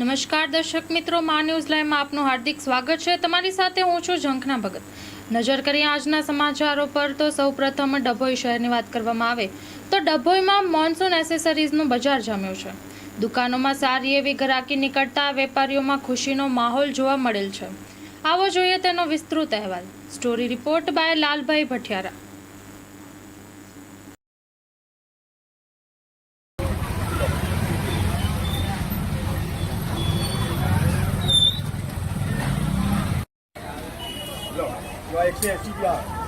નમસ્કાર દર્શક મિત્રો, મા ન્યૂઝ લાઈવમાં આપનું હાર્દિક સ્વાગત છે. તમારી સાથે હું છું ઝંખના ભગત. નજર કરીએ આજના સમાચારો પર તો સૌપ્રથમ ડભોઈ શહેરની વાત કરવામાં આવે તો ડભોઈમાં મોન્સૂન એસેસરીઝનું બજાર જામ્યું છે. દુકાનોમાં સારી એવી ગ્રાહકી નીકળતા વેપારીઓમાં ખુશીનો માહોલ જોવા મળેલ છે. આવો જોઈએ તેનો વિસ્તૃત અહેવાલ. Story report by Lalbhai Bhathiyara. 对 ggr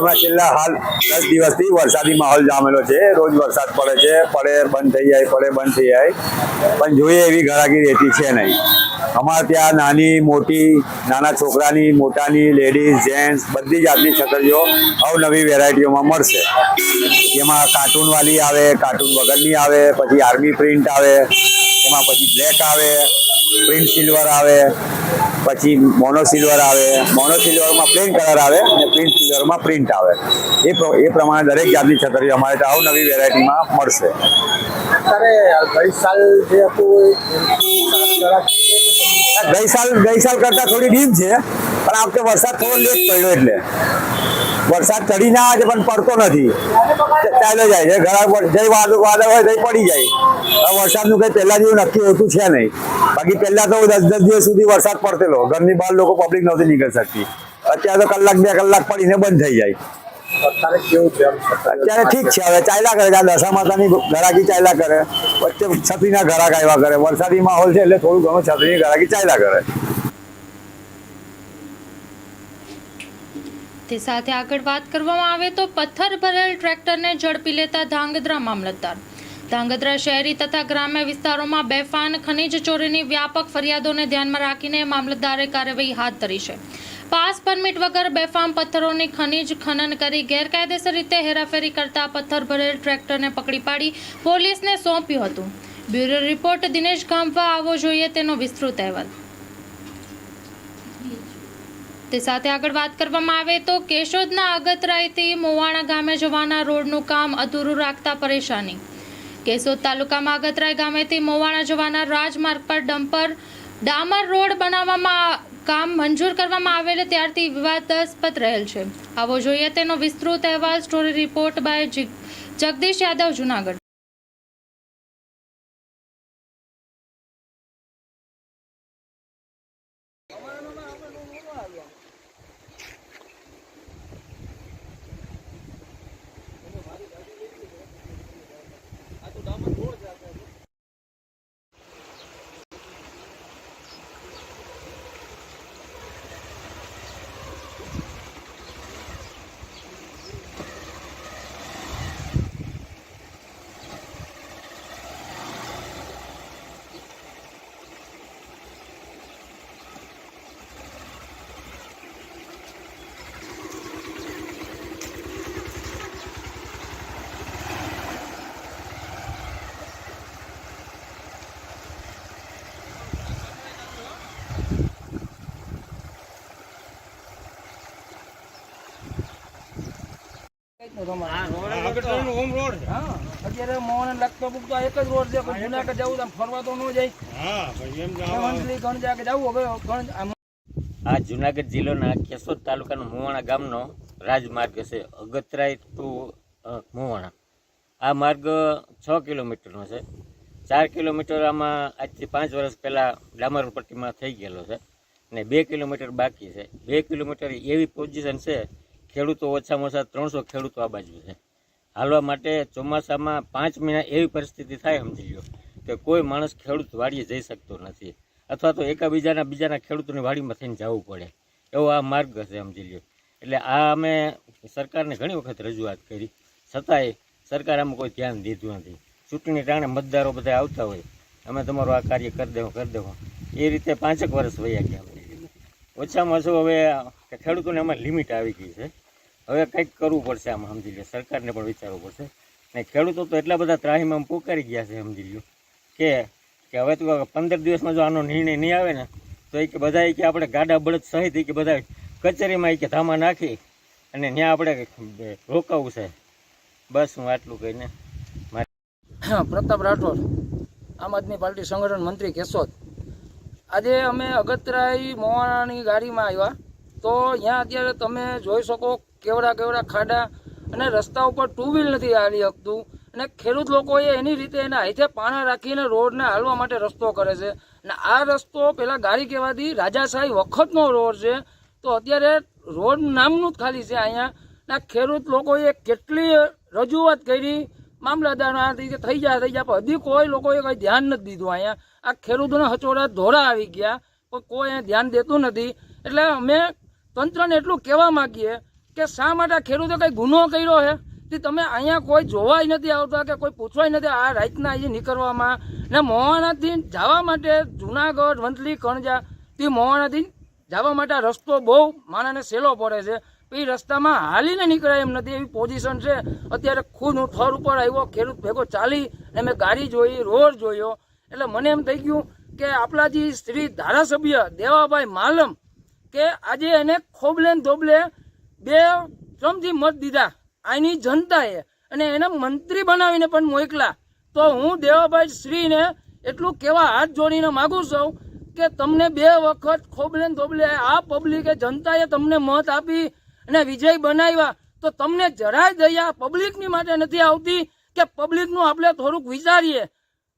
ડભોઈમાં છેલ્લા હાલ દસ દિવસથી વરસાદી માહોલ જામેલો છે. રોજ વરસાદ પડે છે, પડે, બંધ થઈ જાય, પડે, બંધ થઈ જાય. પણ જોઈએ એવી ઘરાકી રહેતી છે નહીં. અમારે ત્યાં નાની, મોટી, નાના છોકરાની, મોટાની લેડીઝ જેન્ટ્સ બધી જાતની છતરીઓ અવનવી વેરાયટીઓમાં મળશે. જેમાં કાર્ટૂનવાળી આવે કાર્ટૂન વગરની આવે, પછી આર્મી પ્રિન્ટ આવે, એમાં પછી બ્લેક આવે પ્રિન્ટ સિલ્વર આવે. પછી મોનો સિલ્વર આવે મોનો સિલ્વરમાં પ્લેન કલર આવે અને પ્રિન્ટ સિલ્વરમાં પ્રિન્ટ આવે. એ એ પ્રમાણે દરેક જાતની છત્રી અમારે ત્યાં અવનવી વેરાયટીમાં મળશે. સાલ જે હતું ગઈ સાલ ગઈ સાલ કરતાં થોડી ડીમ છે પણ આ વખતે વરસાદ થોડો લેટ પડ્યો એટલે. વરસાદ ચડી ના આવે છે પણ પડતો નથી. ચાલ્યો જાય છે ઘણા જઈ વાદળ વાદળ હોય તઈ પડી જાય. હવે વરસાદનું કંઈ પહેલા જેવું નક્કી હોતું છે નહીં. બાકી પહેલા તો દસ દસ દિવસ સુધી વરસાદ પડતેલો. ઘરની બહાર લોકો પબ્લિક નહોતી નીકળી શકતી. અત્યારે તો કલાક બે કલાક પડીને બંધ થઈ જાય. અત્યારે કેવું છે એમ છતાં? અત્યારે ઠીક છે હવે ચાલ્યા કરે આ દશા માતાની ઘરાકી ચાલ્યા કરે. વચ્ચે છત્રીના ઘરાક આવ્યા કરે. વરસાદી માહોલ છે એટલે થોડું ઘણું છત્રીની ઘરાકી ચાલ્યા કરે. તે સાથે આગળ વાત કરવામાં આવે તો પથ્થર ભરેલ ટ્રેક્ટરને ઝડપી લેતા ધાંગધ્રા મામલતદાર. ધાંગધ્રા શહેરી તથા ગ્રામ્ય વિસ્તારોમાં બેફાન ખનીજ ચોરીની વ્યાપક ફરિયાદોને ધ્યાનમાં રાખીને મામલતદારે કાર્યવાહી હાથ ધરી છે. પાસ પરમિટ વગર બેફામ પથ્થરોની ખનીજ ખનન કરી ગેરકાયદેસર રીતે હેરાફેરી કરતા પથ્થર ભરેલ ટ્રેક્ટરને પકડી પાડી પોલીસને સોંપ્યું હતું. બ્યુરો રિપોર્ટ દિનેશ ગામવા, આવો જોઈએ તેનો વિસ્તૃત અહેવાલ. તે સાથે આગળ વાત કરવામાં આવે તો કેશોદના અગતરાયથી મોવાણા ગામે જવાના રોડનું કામ અધૂરું રાખતા પરેશાની. કેશોદ તાલુકામાં અગતરાય ગામેથી મોવાણા જવાના રાજમાર્ગ પર ડમ્પર ડામર રોડ બનાવવામાં કામ મંજૂર કરવામાં આવેલ ત્યારથી વિવાદાસ્પદ રહેલ છે. આવો જોઈએ તેનો વિસ્તૃત અહેવાલ, story report by Jagdish Yadav, Junagadh હા, અત્યારે મોહન લગતો બુકતો એક જ રોડ છે જુનાગઢ જવું તો આમ ફરવા તો ન જાય. જવું હવે આ જુનાગઢ જિલ્લાના કેશોદ તાલુકાના મુવાણા ગામનો રાજમાર્ગ છે અગતરાય ટુ મુવાણા. આ માર્ગ છ કિલોમીટરનો છે. ચાર કિલોમીટર આમાં આજથી પાંચ વર્ષ પહેલાં ડામર પટ્ટીમાં થઈ ગયેલો છે. ને બે કિલોમીટર બાકી છે. બે કિલોમીટર એવી પોઝિશન છે ખેડૂતો ઓછામાં ઓછા ત્રણસો ખેડૂતો આ બાજુ છે. હાલવા માટે ચોમાસામાં પાંચ મહિના એવી પરિસ્થિતિ થાય સમજી લો કે કોઈ માણસ ખેડૂત વાડીએ જઈ શકતો નથી. અથવા તો એકાબીજાના બીજાના ખેડૂતોની વાડીમાં થઈને જવું પડે. એવો આ માર્ગ છે સમજી લ્યો. એટલે આ અમે સરકારને ઘણી વખત રજૂઆત કરી. છતાંય સરકાર આમાં કોઈ ધ્યાન દીધું નથી. ચૂંટણી ટાણે મતદારો બધા આવતા હોય. અમે તમારું આ કાર્ય કરી દેવું કરી દેવું. એ રીતે પાંચેક વર્ષ વયા ગયા. ઓછામાં ઓછું હવે ખેડૂતોને એમાં લિમિટ આવી ગઈ છે. હવે કંઈક કરવું પડશે આમ, સમજી લે સરકારને પણ વિચારવું પડશે. ને ખેડૂતો તો એટલા બધા ત્રાહીમાં પોકારી ગયા છે, સમજી લ્યો. કે કે હવે તો પંદર દિવસમાં જો આનો નિર્ણય નહીં આવે ને, તો એ કે બધા કે આપણે ગાડા બળદ સહિત કે બધા કચેરીમાં એ કે ધામા નાખી અને ત્યાં આપણે રોકાવું છે. બસ હું આટલું કહીને પ્રતાપ રાઠોડ, આમ આદમી પાર્ટી સંગઠન મંત્રી કેશોદ. આજે અમે અગતરાઈ મોવાણાની ગાડીમાં આવ્યા. તો અહીંયા અત્યારે તમે જોઈ શકો કેવડા કેવડા ખાડા અને રસ્તા ઉપર ટુ વ્હીલ નથી હાલી શકતું. અને ખેડૂત લોકોએ એની રીતે એના હાથે પાણા રાખીને રોડને હાલવા માટે રસ્તો કરે છે. અને આ રસ્તો પેલા ગાડી કહેવાતી રાજાશાહી વખતનો રોડ છે. તો અત્યારે રોડ નામનું જ ખાલી છે અહીંયા. ના ખેડૂત લોકોએ કેટલી રજૂઆત કરી. મામલતદારમાંથી કે થઈ જાય થઈ જાય પણ હજી કોઈ લોકોએ કંઈ ધ્યાન નથી દીધું અહીંયા. આ ખેડૂતોના હચોડા ધોરા આવી ગયા. પણ કોઈ ધ્યાન દેતું નથી. એટલે અમે તંત્રને એટલું કહેવા માંગીએ કે શા માટે ખેડૂતો કંઈ ગુનો કર્યો છે? તે તમે અહીંયા કોઈ જોવાય નથી આવતા કે કોઈ પૂછવાય નથી આ રાતના અહીં નીકળવામાં. ને મોવાણાથી જવા માટે જુનાગઢ, વંથલી, કણજા, તે મોવાણાથી જવા માટે રસ્તો બહુ માણસને સહેલો પડે છે. એ રસ્તામાં હાલીને નીકળાય એમ નથી. એવી પોઝિશન છે. અત્યારે ખુદ હું થર ઉપર આવ્યો, ખેડૂત ભેગો ચાલી ને મેં ગાડી જોઈ, રોડ જોયો. એટલે મને એમ થઈ ગયું કે આપણા જે શ્રી ધારાસભ્ય દેવાભાઈ માલમ કે આજે એને ખોબલે ધોબલે બે શ્રમથી મત દીધા. આની જનતાએ અને એને મંત્રી બનાવીને પણ મોકલા તો હું દેવાભાઈ શ્રીને એટલું કહેવા હાથ જોડીને માગું છું કે તમને બે વખત ખોબલે ધોબલે આ પબ્લિકે જનતાએ તમને મત આપી અને વિજય બનાવ્યા. તો તમને જરાય દયા પબ્લિકની માટે નથી આવતી કે પબ્લિકનું આપણે થોડુંક વિચારીએ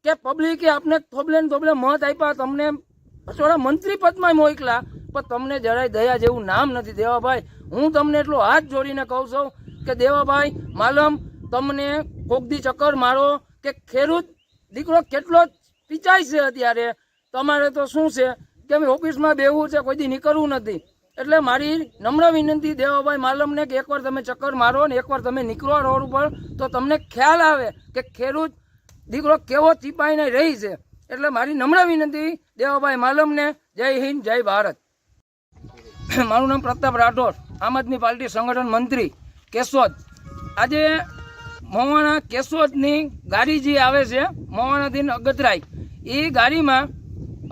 કે પબ્લિકે આપને થોબલે ને થોબલે મત આપ્યા, તમને થોડા મંત્રી પદમાં મોકલા પણ તમને જરાય દયા જેવું નામ નથી. દેવાભાઈ હું તમને એટલો હાથ જોડીને કહું છું કે દેવાભાઈ, માલમ, તમને કોકદી ચક્કર મારો કે ખેડૂત દીકરો કેટલો પીચાય છે અત્યારે? તમારે તો શું છે? કે અમે ઓફિસમાં બેવું છે, કોઈ દી નીકળવું નથી. એટલે મારી નમ્ર વિનંતી દેવાભાઈ, માલમને કે એકવાર તમે ચક્કર મારો ને એકવાર તમે નીકળો રોડ ઉપર, તો તમને ખ્યાલ આવે કે ખેડૂત દીકરો કેવો ચીપાઈને રહી છે. એટલે મારી નમ્ર વિનંતી દેવાભાઈ, માલમને જય હિન્દ, જય ભારત. મારું નામ પ્રતાપ રાઠોડ. આમ આદમી પાર્ટી સંગઠન મંત્રી કેશોદ. આજે મોવાણા કેશોદની ગાડી જે આવે છે મોવાણાથી અગતરાય, એ ગાડીમાં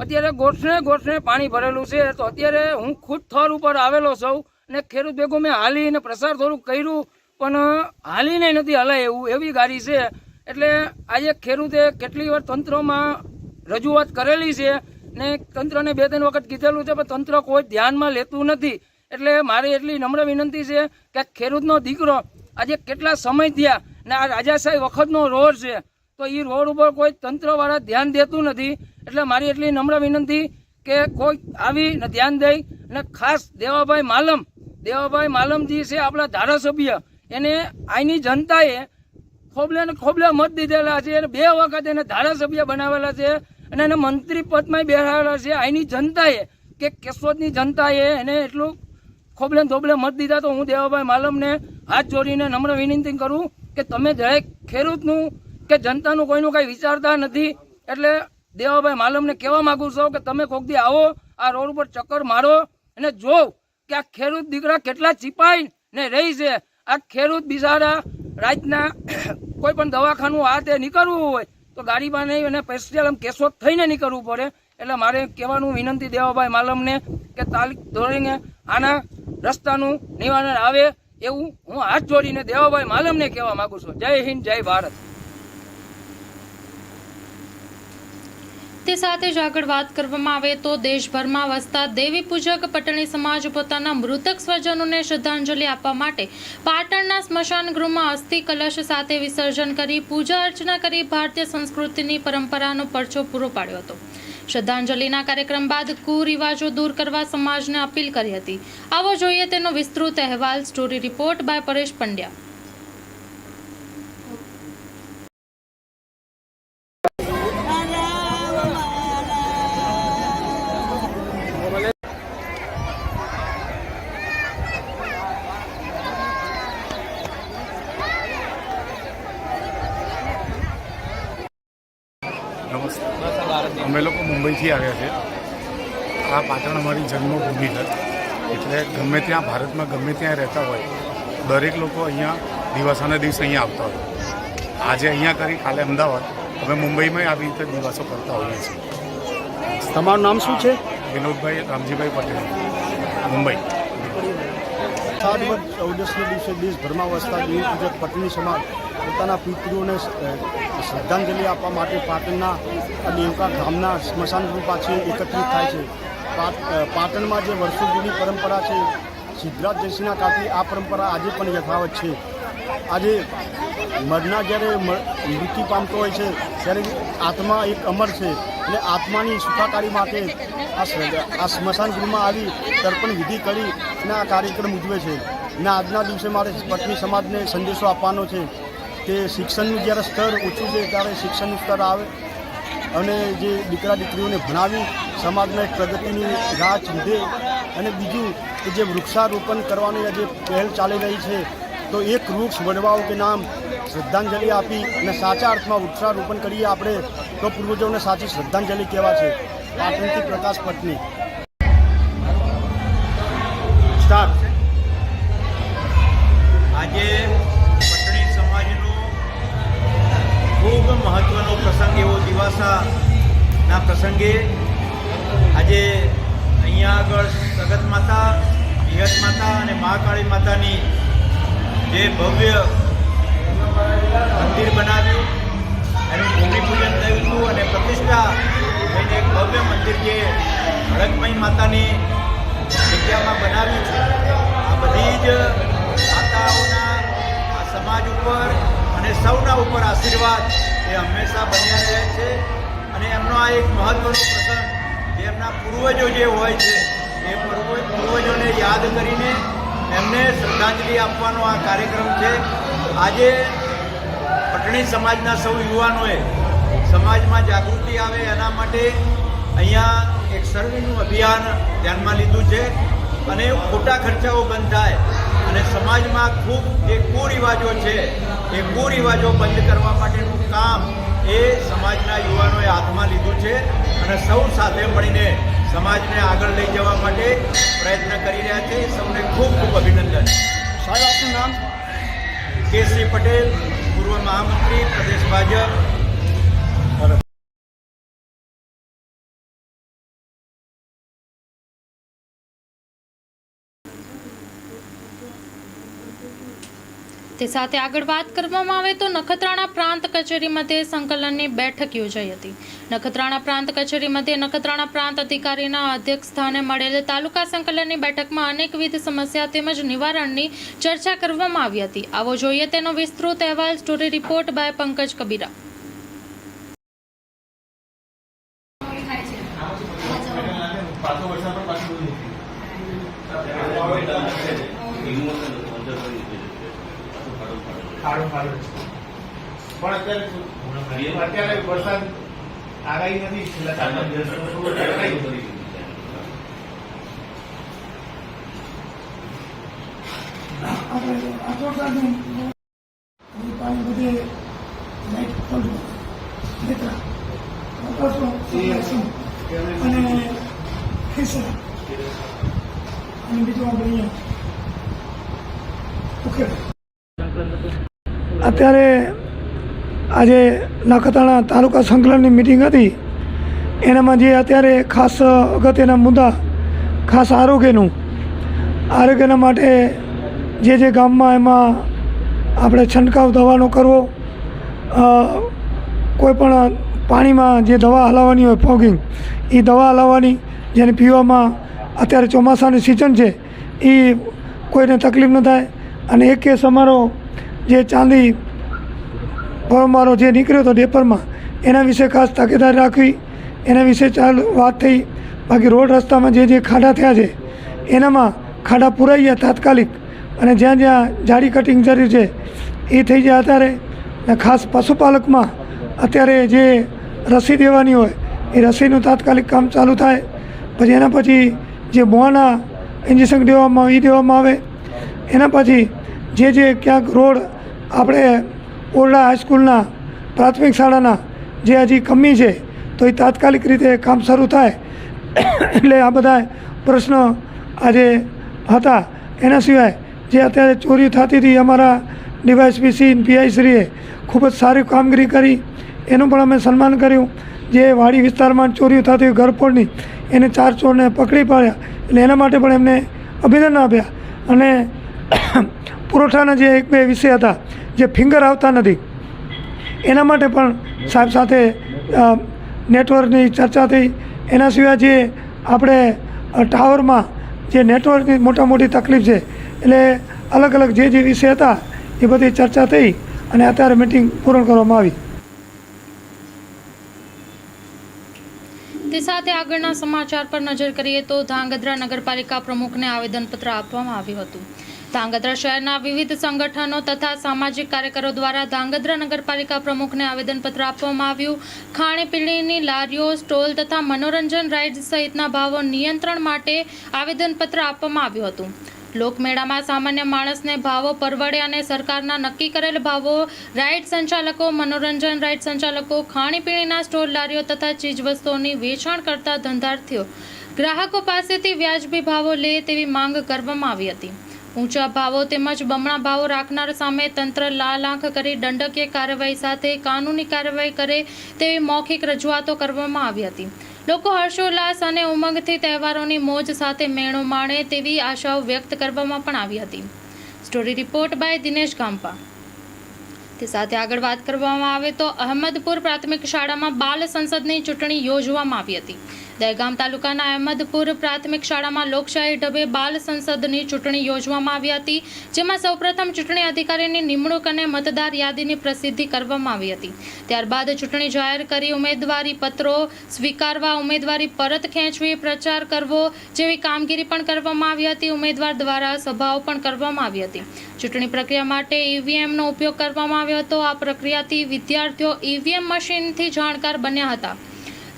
અત્યારે ગોઠણે ગોઠણે પાણી ભરેલું છે. તો અત્યારે હું ખુદ થર ઉપર આવેલો છું અને ખેડૂત ભેગું મેં હાલીને પ્રસાર થોડુંક કર્યું, પણ હાલીને નથી હલાય એવું, એવી ગાડી છે. એટલે આજે ખેડૂતે કેટલી વાર તંત્રમાં રજૂઆત કરેલી છે ને તંત્રને બે ત્રણ વખત કીધેલું છે, પણ તંત્ર કોઈ ધ્યાનમાં લેતું નથી. એટલે મારી એટલી નમ્ર વિનંતી છે કે ખેડૂતનો દીકરો આજે કેટલા સમય થયા ને આ રાજાશાહી વખતનો રોડ છે. તો એ રોડ ઉપર કોઈ તંત્રવાળા ધ્યાન દેતું નથી. એટલે મારી એટલી નમ્ર વિનંતી કે કોઈ આવી ને ધ્યાન દઈ અને ખાસ દેવાભાઈ માલમ, દેવાભાઈ માલમજી છે આપણા ધારાસભ્ય, એને આઈની જનતાએ ખોબલે ને ખોબલે મત દીધેલા છે. અને બે વખત એને ધારાસભ્ય બનાવેલા છે અને એને મંત્રી પદમાં બેસાડેલા છે. અહીંની જનતાએ કે કેશોદની જનતાએ એને એટલું ખોબલે ધોબલે મત દીધા તો હું દેવાભાઈ માલમને હાથ જોડીને નમ્ર વિનંતી કરું કે તમે દરેક ખેડૂતનું કે જનતાનું કોઈનું કાંઈ વિચારતા નથી. એટલે દેવાભાઈ માલમને કહેવા માગું છું કે તમે કોક દી આવો, આ રોડ ઉપર ચક્કર મારો અને જોવ કે આ ખેડૂત દીકરા કેટલા ચીપાઈ ને રહી છે. આ ખેડૂત બિચારા રાતના કોઈ પણ દવાખાનું આ તે નીકળવું હોય તો ગાડીમાં નહીં અને સ્પેશિયલ આમ કેશોદ થઈને નીકળવું પડે. એટલે મારે કહેવાનું વિનંતી દેવાભાઈ માલમને કે તાલીક ધોરણે આના રસ્તાનું નિવારણ આવે એવું હું હાથ જોડીને દેવાભાઈ માલમને કહેવા માંગુ છું. જય હિન્દ, જય ભારત. તે સાથે જ આગળ વાત કરવામાં આવે તો દેશભરમાં વસતા દેવી પૂજક પટણી સમાજ પોતાના મૃતક સ્વજનોને શ્રદ્ધાંજલિ આપવા માટે પાટણના સ્મશાન ગૃહમાં અસ્થિ કલશ સાથે વિસર્જન કરી પૂજા અર્ચના કરી ભારતીય સંસ્કૃતિની પરંપરાનો પરચો પૂરો પાડ્યો હતો. શ્રદ્ધાંજલિના કાર્યક્રમ બાદ કુરિવાજો દૂર કરવા સમાજને અપીલ કરી હતી. આવો જોઈએ તેનો વિસ્તૃત અહેવાલ story report by Paresh Pandya અમે લોકો મુંબઈથી આવ્યા છે આ પાટણ અમારી જન્મભૂમિ છે એટલે ગમે ત્યાં ભારતમાં ગમે ત્યાં રહેતા હોય દરેક લોકો અહીંયા દિવાસાના દિવસે અહીંયા આવતા હોય. આજે અહીંયા કરી કાલે અમદાવાદ. અમે મુંબઈમાં આવી રીતે દિવાસો કરતા હોઈએ છીએ. તમારું નામ શું છે? વિનોદભાઈ રામજીભાઈ પટેલ મુંબઈ. સાત વર્ષ ચૌદસના દિવસે દેશભરમાં વસતા દેવી પૂજક પત્ની સમાજ પોતાના પિતૃઓને શ્રદ્ધાંજલિ આપવા માટે પાટણના આ દેવકા ગામના સ્મશાન પાછી એકત્રિત થાય છે. પાટ- પાટણમાં જે વર્ષો જૂની પરંપરા છે સિદ્ધરાજ જયસિંહના કાળથી આ પરંપરા આજે પણ યથાવત છે. આજે મરના જ્યારે મૃત્યુ પામતો હોય છે, ત્યારે આત્મા એક અમર છે અને આત્માની સુખાકારી માટે આ સ્મશાન ગૃહમાં આવી તર્પણ વિધિ કરી અને આ કાર્યક્રમ ઉજવે છે. અને આજના દિવસે મારે પત્ની સમાજને સંદેશો આપવાનો છે કે શિક્ષણનું જ્યારે સ્તર ઓછું છે, ત્યારે શિક્ષણનું સ્તર આવે અને જે દીકરા દીકરીઓને ભણાવી સમાજમાં એક પ્રગતિની રાહ ચીંધે અને બીજું કે જે વૃક્ષારોપણ કરવાની આજે પહેલ ચાલી રહી છે, તો એક વૃક્ષ વડવાઓ કે નામ શ્રદ્ધાંજલિ આપી અને સાચા અર્થમાં વૃક્ષારોપણ કરીએ આપણે, તો પૂર્વજોને સાચી શ્રદ્ધાંજલિ કહેવા છે. પાટણથી પ્રકાશ સ્ટાર્ટ આજે પટણી સમાજનો ખૂબ મહત્વનો પ્રસંગ એવો દિવાસાના પ્રસંગે આજે અહીંયા આગળ સગત માતા વિહત માતા અને મહાકાળી માતાની જે ભવ્ય મંદિર બનાવ્યું. એનું ભૂમિપૂજન થયું હતું અને પ્રતિષ્ઠા થઈને એક ભવ્ય મંદિર જે હડકમય માતાની જગ્યામાં બનાવ્યું છે. આ બધી જ માતાઓના આ સમાજ ઉપર અને સૌના ઉપર આશીર્વાદ એ હંમેશા બન્યા રહે છે. અને એમનો આ એક મહત્વનો પ્રસંગ એમના પૂર્વજો જે હોય છે, એ પૂર્વ- પૂર્વજોને યાદ કરીને એમને શ્રદ્ધાંજલિ આપવાનો આ કાર્યક્રમ છે. આજે પટણી સમાજના સૌ યુવાનોએ સમાજમાં જાગૃતિ આવે એના માટે અહીંયા એક સર્વેનું અભિયાન ધ્યાનમાં લીધું છે અને ખોટા ખર્ચાઓ બંધ થાય અને સમાજમાં ખૂબ જે કુરિવાજો છે, એ કુરિવાજો બંધ કરવા માટેનું કામ એ સમાજના યુવાનોએ હાથમાં લીધું છે અને સૌ સાથે મળીને સમાજને આગળ લઈ જવા માટે પ્રયત્ન કરી રહ્યા છે. સૌને ખૂબ ખૂબ અભિનંદન. સાહેબ આપનું નામ? કેસરી પટેલ પૂર્વ મહામંત્રી પ્રદેશ ભાજપ. તે સાથે આગળ વાત કરવામાં આવે તો નખત્રાણા પ્રાંત કચેરી મધ્યે સંકલનની બેઠક યોજાઈ હતી. નખત્રાણા પ્રાંત કચેરી મધ્યે નખત્રાણા પ્રાંત અધિકારીના અધ્યક્ષ સ્થાને મળેલ તાલુકા સંકલનની બેઠકમાં અનેકવિધ સમસ્યા તેમજ નિવારણની ચર્ચા કરવામાં આવી હતી. આવો જોઈએ તેનો વિસ્તૃત અહેવાલ story report by Pankaj Kabira. ખાડો ખાડો છે. પણ અત્યારે શું- અત્યારે વરસાદ આગાહી નથી છેલ્લા ચાર પાંચ દિવસમાં થોડું ઠંડાઈ. આપણે આટોટાનું પાણી બધે લાઈટ ખોલવું લેતા આકાશો સિંહ અને ખેસરા અને બીજું આપણે અહીંયા ઉખેડ અત્યારે આજે નખત્રાણા તાલુકા સંકલનની મિટિંગ હતી. એનામાં જે અત્યારે ખાસ અગત્યના મુદ્દા, ખાસ આરોગ્યનું, આરોગ્યના માટે જે જે ગામમાં એમાં આપણે છંટકાવ દવાનો કરવો કોઈપણ કોઈ પણ પાણીમાં જે દવા હલાવવાની હોય ફોગિંગ એ દવા હલાવવાની, જેને પીવામાં અત્યારે ચોમાસાની સિઝન છે, એ કોઈને તકલીફ ન થાય. અને એક કેસ અમારો જે ચાંદી મારો જે નીકળ્યો હતો ડેપરમાં, એના વિશે ખાસ તકેદારી રાખવી, એના વિશે ચાલુ વાત થઈ. બાકી રોડ રસ્તામાં જે જે ખાડા થયા છે, એનામાં ખાડા પુરાઈ ગયા તાત્કાલિક. અને જ્યાં જ્યાં જાડી કટિંગ જરૂર છે, એ થઈ જાય અત્યારે. અને ખાસ પશુપાલકમાં અત્યારે જે રસી દેવાની હોય, એ રસીનું તાત્કાલિક કામ ચાલુ થાય. પછી એના પછી જે મોંના ઇન્જેક્શન દેવામાં એ દેવામાં આવે. એના પછી જે જે ક્યાંક રોડ આપણે ઓરડા હાઈસ્કૂલના પ્રાથમિક શાળાના જે હજી કમી છે, તો એ તાત્કાલિક રીતે કામ શરૂ થાય. એટલે આ બધા પ્રશ્નો આજે હતા. એના સિવાય જે અત્યારે ચોરી થતી હતી, અમારા ડીવાયસપીસી પીઆઈશ્રીએ ખૂબ જ સારી કામગીરી કરી. એનું પણ અમે સન્માન કર્યું. જે વાડી વિસ્તારમાં ચોરીઓ થતી ઘરફોડની એને ચાર ચોરને પકડી પાડ્યા. એટલે એના માટે પણ એમને અભિનંદન આપ્યા. અને પુરવઠાના જે એક બે વિષય હતા જે ફિંગર આવતા નથી. એના માટે પણ સાહેબ સાથે નેટવર્કની ચર્ચા થઈ. એના સિવાય જે આપણે ટાવરમાં જે નેટવર્કની મોટા મોટી તકલીફ છે, એટલે અલગ અલગ જે જે વિષય હતા, એ બધી ચર્ચા થઈ અને અત્યારે મિટિંગ પૂર્ણ કરવામાં આવી. તે સાથે આગળના સમાચાર પર નજર કરીએ તો ધાંગધ્રા નગરપાલિકા પ્રમુખને આવેદનપત્ર આપવામાં આવ્યું હતું. ધાંગધ્રા શહેરના વિવિધ સંગઠનો તથા સામાજિક કાર્યકરો દ્વારા ધાંગધ્રા નગરપાલિકા પ્રમુખને આવેદનપત્ર આપવામાં આવ્યું. ખાણીપીણીની લારીઓ, સ્ટોલ તથા મનોરંજન રાઇડ્સ સહિતના ભાવો નિયંત્રણ માટે આવેદનપત્ર આપવામાં આવ્યું હતું. લોકમેળામાં સામાન્ય માણસને ભાવો પરવડે અને સરકારના નક્કી કરેલ ભાવો, રાઇડ સંચાલકો, મનોરંજન રાઇડ સંચાલકો ખાણીપીણીના સ્ટોલ લારીઓ તથા ચીજવસ્તુઓની વેચાણ કરતા ધંધાર્થીઓ. ગ્રાહકો પાસેથી વ્યાજબી ભાવો લે તેવી માંગ કરવામાં આવી હતી. ઊંચા ભાવો તેમજ બમણા ભાવો રાખનાર સામે તંત્ર લાલ આંખ કરી દંડકીય કાર્યવાહી સાથે કાનૂની કાર્યવાહી કરે તેવી મૌખિક રજૂઆતો કરવામાં આવી હતી. લોકો હર્ષોલ્લાસ અને ઉમંગથી તહેવારોની મોજ સાથે મેળો માણે તેવી આશાઓ વ્યક્ત કરવામાં પણ આવી હતી. Story report by Dinesh Gampa તે સાથે આગળ વાત કરવામાં આવે તો અહમદપુર પ્રાથમિક શાળામાં બાલ સંસદની ચૂંટણી યોજવામાં આવી હતી. દહેગામ તાલુકાના અહમદપુર પ્રાથમિક શાળામાં લોકશાહી ઢબે બાલ સંસદની ચૂંટણી યોજવામાં આવી હતી, જેમાં સૌપ્રથમ ચૂંટણી અધિકારીની નિમણૂક અને મતદાર યાદીની પ્રસિદ્ધિ કરવામાં આવી હતી. ત્યારબાદ ચૂંટણી જાહેર કરી ઉમેદવારી પત્રો સ્વીકારવા ઉમેદવારી પરત ખેંચવી, પ્રચાર કરવો જેવી કામગીરી પણ કરવામાં આવી હતી. ઉમેદવાર દ્વારા સભાઓ પણ કરવામાં આવી હતી. ચૂંટણી પ્રક્રિયા માટે ઈવીએમનો ઉપયોગ કરવામાં આવ્યો હતો આ પ્રક્રિયાથી વિદ્યાર્થીઓ ઈવીએમ મશીનથી જાણકાર બન્યા હતા.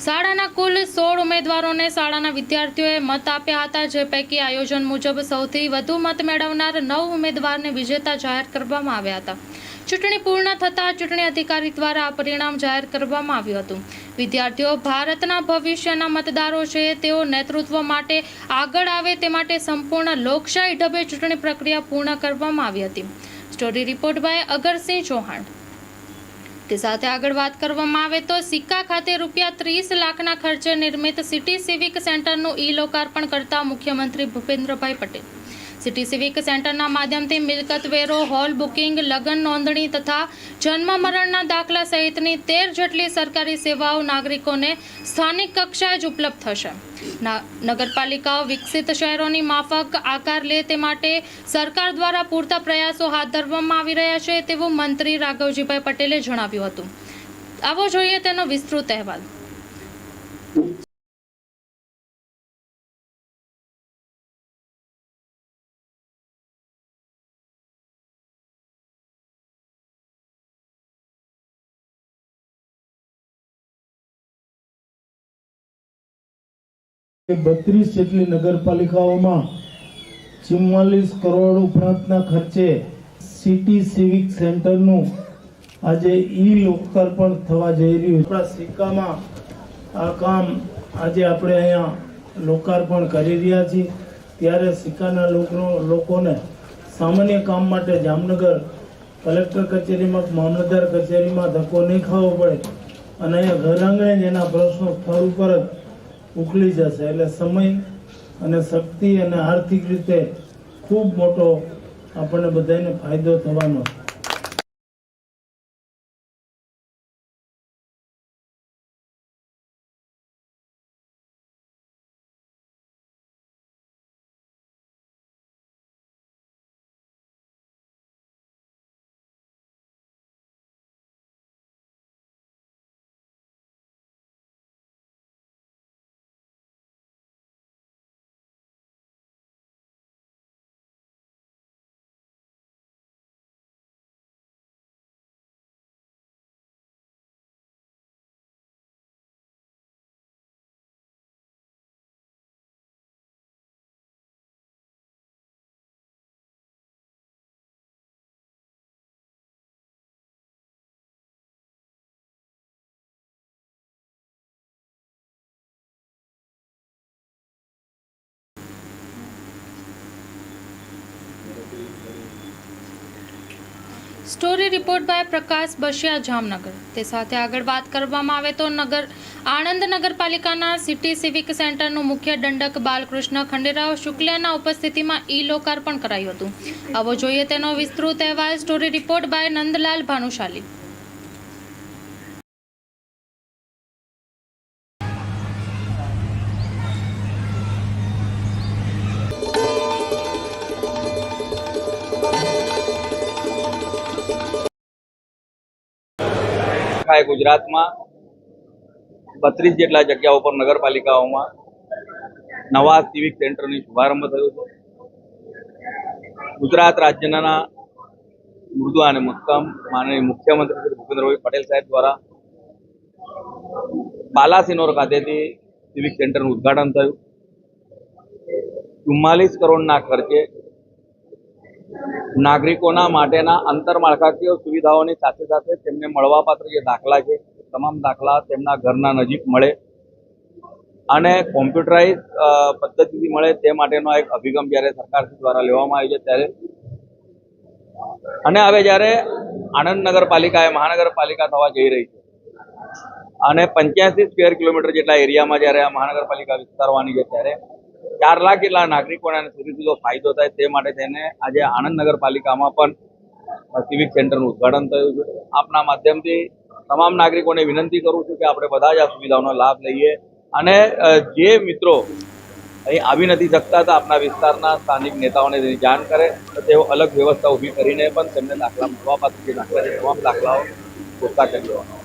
શાળાના કુલ સોળ ઉમેદવારોને શાળાના વિદ્યાર્થીઓએ મત આપ્યા હતા, જે પૈકી આયોજન મુજબ સૌથી વધુ મત મેળવનાર નવ ઉમેદવારને વિજેતા જાહેર કરવામાં આવ્યા હતા. ચૂંટણી પૂર્ણ થતાં ચૂંટણી અધિકારી દ્વારા આ પરિણામ જાહેર કરવામાં આવ્યું હતું. વિદ્યાર્થીઓ ભારતના ભવિષ્યના મતદારો છે, તેઓ નેતૃત્વ માટે આગળ આવે તે માટે સંપૂર્ણ લોકશાહી ઢબે ચૂંટણી પ્રક્રિયા પૂર્ણ કરવામાં આવી હતી. Story report by Agarsinh Chauhan તે સાથે આગળ વાત કરવામાં આવે તો સિક્કા ખાતે રૂપિયા ત્રીસ લાખના ખર્ચે નિર્મિત સિટી સિવિક સેન્ટરનું ઈ લોકાર્પણ કરતા મુખ્યમંત્રી ભૂપેન્દ્રભાઈ પટેલ. સિટી સિવિક સેન્ટરના માધ્યમથી મિલકત વેરો, હોલ બુકિંગ, લગ્ન નોંધણી તથા જન્મ મરણના દાખલા સહિતની તેર જેટલી સરકારી સેવાઓ નાગરિકોને સ્થાનિક કક્ષાએ જ ઉપલબ્ધ થશે. નગરપાલિકાઓ વિકસિત શહેરોની માફક આકાર લે તે માટે સરકાર દ્વારા પૂરતા પ્રયાસો હાથ ધરવામાં આવી રહ્યા છે તેવું મંત્રી રાઘવજીભાઈ પટેલે જણાવ્યું હતું. આવો જોઈએ તેનો વિસ્તૃત અહેવાલ. બત્રીસ જેટલી નગરપાલિકાઓમાં ચુમ્માલીસ કરોડ ઉપરાંતના ખર્ચે સિટી સિવિક સેન્ટરનું આજે ઈ લોકાર્પણ થવા જઈ રહ્યું આપણા સિક્કામાં આ કામ આજે આપણે અહીંયા લોકાર્પણ કરી રહ્યા છીએ. ત્યારે સિક્કાના લોકો લોકોને સામાન્ય કામ માટે જામનગર કલેક્ટર કચેરીમાં, મામલતદાર કચેરીમાં ધક્કો નહીં ખાવો પડે. અને અહીંયા ઘર આંગણે જ એના પ્રશ્નો સ્થળ ઉપર જ ઉકલી જશે. એટલે સમય અને શક્તિ અને આર્થિક રીતે ખૂબ મોટો આપણને બધાને ફાયદો થવાનો છે. Story report by Prakash Bashiya Jamnagar. તે સાથે આગળ વાત કરવામાં આવે તો નગર, આણંદ નગરપાલિકાના સિટી સિવિક સેન્ટરનું મુખ્ય દંડક બાલકૃષ્ણ ખંડેરાવ શુક્લાના ઉપસ્થિતિમાં ઈ લોકાર્પણ કરાયું હતું. આવો જોઈએ તેનો વિસ્તૃત અહેવાલ story report by Nandlal Bhanushali. આખા ગુજરાતમાં બત્રીસ જેટલા જગ્યાઓ પર નગરપાલિકાઓમાં નવા સિવિક સેન્ટરનો શુભારંભ થયો છે. ગુજરાત રાજ્યના મૃદુ અને મક્કમ માનનીય મુખ્યમંત્રી શ્રી ભૂપેન્દ્રભાઈ પટેલ સાહેબ દ્વારા બાલાસિનોર ખાતેથી સિવિક સેન્ટરનું ઉદ્ઘાટન થયું. ચુમ્માલીસ કરોડના ખર્ચે નાગરિકોના માટેના આંતરમાળખાકીય સુવિધાઓની સાથે સાથે તેમને મળવાપાત્ર જે દાખલા છે, તમામ દાખલા તેમના ઘરના નજીક મળે અને કોમ્પ્યુટરાઇઝ પદ્ધતિથી મળે તે માટેનો એક અભિગમ જ્યારે સરકાર દ્વારા લેવામાં આવ્યો છે ત્યારે. અને હવે જ્યારે આણંદ નગરપાલિકા એ મહાનગરપાલિકા થવા જઈ રહી છે અને પંચ્યાસી સ્ક્વેર કિલોમીટર જેટલા એરિયામાં જ્યારે આ મહાનગરપાલિકા વિસ્તારવાની છે, ત્યારે ચાર લાખ જેટલા નાગરિકોને સુધી સીધો ફાયદો થાય તે માટે તેને આજે આણંદ નગરપાલિકામાં પણ સિવિક સેન્ટરનું ઉદ્ઘાટન થયું છે. આપના માધ્યમથી તમામ નાગરિકોને વિનંતી કરું છું કે આપણે બધા જ આ સુવિધાઓનો લાભ લઈએ અને જે મિત્રો અહીં આવી નથી શકતા તો આપણા વિસ્તારના સ્થાનિક નેતાઓને તેની જાણ કરે તો તેઓ અલગ વ્યવસ્થા ઊભી કરીને પણ તેમને દાખલા મળવાપાત્ર જે દાખલા છે, તમામ દાખલાઓ પૂરતા કરી દેવાના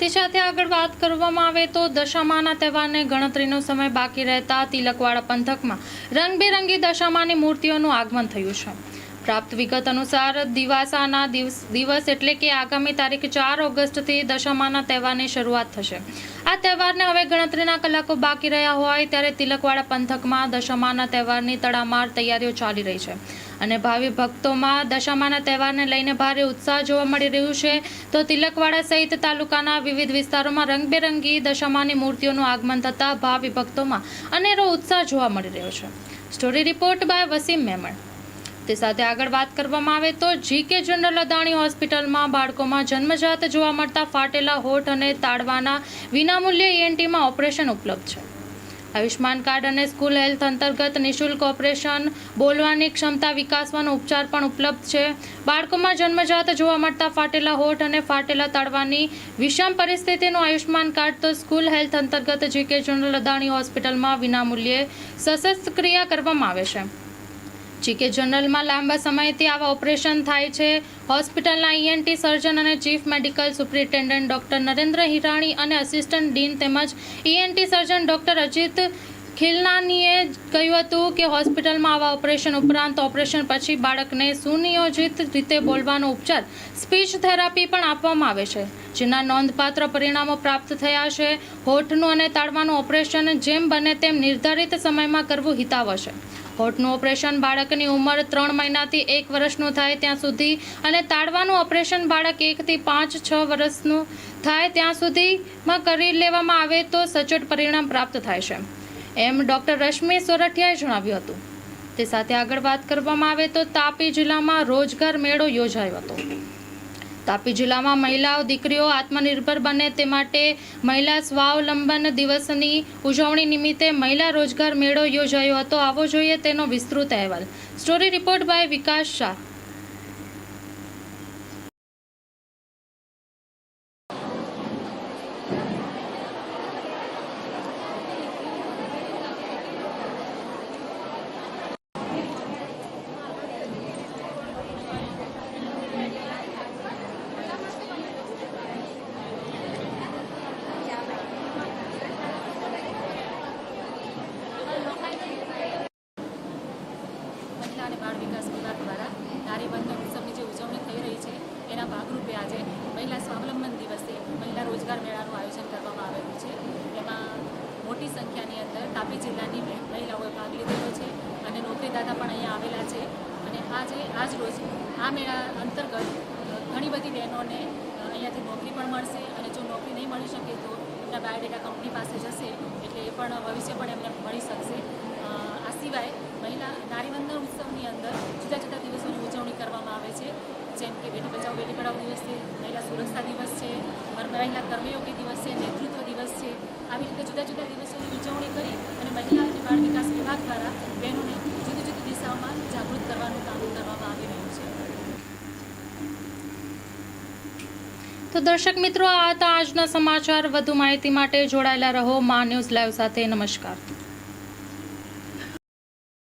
તે સાથે આગળ વાત કરવામાં આવે તો દશામાના તહેવારને ગણતરીનો સમય બાકી રહેતા તિલકવાડા પંથકમાં રંગબેરંગી દશામાની મૂર્તિઓનું આગમન થયું છે. પ્રાપ્ત વિગત અનુસાર દિવાસાના દિવસ એટલે કે આગામી તારીખ ચાર ઓગસ્ટથી દશમાના તહેવારની શરૂઆત થશે. આ તહેવારને હવે ગણતરીના કલાકો બાકી રહ્યા હોય ત્યારે તિલકવાડા પંથકમાં દશમાના તહેવારની તડામાર તૈયારીઓ ચાલી રહી છે. અને ભાવિ ભક્તોમાં દશામાના તહેવારને લઈને ભારે ઉત્સાહ જોવા મળી રહ્યું છે. તો તિલકવાડા સહિત તાલુકાના વિવિધ વિસ્તારોમાં રંગબેરંગી દશામાની મૂર્તિઓનું આગમન થતાં ભાવિ ભક્તોમાં અનેરો ઉત્સાહ જોવા મળી રહ્યો છે. Story report by Wasim Memon. તે સાથે આગળ વાત કરવામાં આવે તો જીકે જનરલ અદાણી હોસ્પિટલમાં બાળકોમાં જન્મજાત જોવા મળતા ફાટેલા હોઠ અને તાળવાના વિનામૂલ્યે ઈએનટીમાં ઓપરેશન ઉપલબ્ધ છે. આયુષ્માન કાર્ડ અને સ્કૂલ હેલ્થ અંતર્ગત નિઃશુલ્ક ઓપરેશન, બોલવાની ક્ષમતા વિકાસવાનો ઉપચાર પણ ઉપલબ્ધ છે. બાળકોમાં જન્મજાત જોવા મળતા ફાટેલા હોઠ અને ફાટેલા તાળવાની વિષમ પરિસ્થિતિનું આયુષ્માન કાર્ડ તો સ્કૂલ હેલ્થ અંતર્ગત જીકે જનરલ અદાણી હોસ્પિટલમાં વિનામૂલ્યે શસ્ત્રક્રિયા કરવામાં આવે છે. જીકે જનરલમાં લાંબા સમયથી આવા ઓપરેશન થાય છે. હોસ્પિટલના ઈએનટી સર્જન અને chief medical superintendent doctor Narendra Hirani અને આસિસ્ટન્ટ ડીન તેમજ ઈએનટી સર્જન ડોક્ટર અજીત ખિલનાનીએ કહ્યું હતું કે હોસ્પિટલમાં આવા ઓપરેશન ઉપરાંત ઓપરેશન પછી બાળકને સુનિયોજિત રીતે બોલવાનો ઉપચાર સ્પીચ થેરાપી પણ આપવામાં આવે છે, જેના નોંધપાત્ર પરિણામો પ્રાપ્ત થયા છે. હોઠનું અને તાળવાનું ઓપરેશન જેમ બને તેમ નિર્ધારિત સમયમાં કરવું હિતાવ છે. હોઠનું ઓપરેશન બાળકની ઉંમર ત્રણ મહિનાથી એક વર્ષનું થાય ત્યાં સુધી અને તાળવાનું ઓપરેશન બાળક એકથી પાંચ, છ વર્ષનું થાય ત્યાં સુધીમાં કરી લેવામાં આવે તો સચોટ પરિણામ પ્રાપ્ત થાય છે. એમ ડૉક્ટર રશ્મિ સોરઠિયાએ જણાવ્યું હતું. તે સાથે આગળ વાત કરવામાં આવે તો તાપી જિલ્લામાં રોજગાર મેળો યોજાયો હતો. તાપી જિલ્લામાં મહિલાઓ, દીકરીઓ આત્મનિર્ભર બને તે માટે મહિલા સ્વાવલંબન દિવસની ઉજવણી નિમિત્તે મહિલા રોજગાર મેળો યોજાયો હતો. આવો જોઈએ તેનો વિસ્તૃત અહેવાલ. Story report by Vikas Shah મહિલા અને બાળ વિકાસ વિભાગ દ્વારા નારી બંધન ઉત્સવની જે ઉજવણી થઈ રહી છે એના ભાગરૂપે આજે મહિલા સ્વાવલંબન દિવસે મહિલા રોજગાર મેળાનું આયોજન કરવામાં આવેલું છે એમાં મોટી તાપી જિલ્લાની મહિ- મહિલાઓએ ભાગ લીધેલો છે અને નોકરીદાતા પણ અહીંયા આવેલા છે. અને આજે આજ રોજ આ મેળા અંતર્ગત ઘણી બધી બહેનોને અહીંયાથી નોકરી પણ મળશે અને જો નોકરી નહીં મળી શકે તો એમના બાયોડેટા કંપની પાસે જશે એટલે એ પણ ભવિષ્ય પણ એમને મળી શકશે. આ સિવાય મહિલા નારીવંદન ઉત્સવની અંદર જુદા જુદા દિવસોની ઉજવણી કરવામાં આવે છે. જેમ કે બેટી બચાવો, બેટી પઢાઓ દિવસ છે, મહિલા સુરક્ષા દિવસ છે, મહિલા કર્મયોગી દિવસ છે, નેતૃત્વ દિવસ છે. આવી રીતે જુદા જુદા દિવસોની ઉજવણી કરી અને મહિલા અને બાળ વિકાસ વિભાગ દ્વારા બહેનોને જુદી જુદી દિશાઓમાં જાગૃત કરવાનું કામ કરવામાં આવી રહ્યું છે. તો દર્શક મિત્રો, આ હતા આજના સમાચાર. વધુ માહિતી માટે જોડાયેલા રહો. મા ન્યૂઝ લાઈવ સાથે. નમસ્કાર.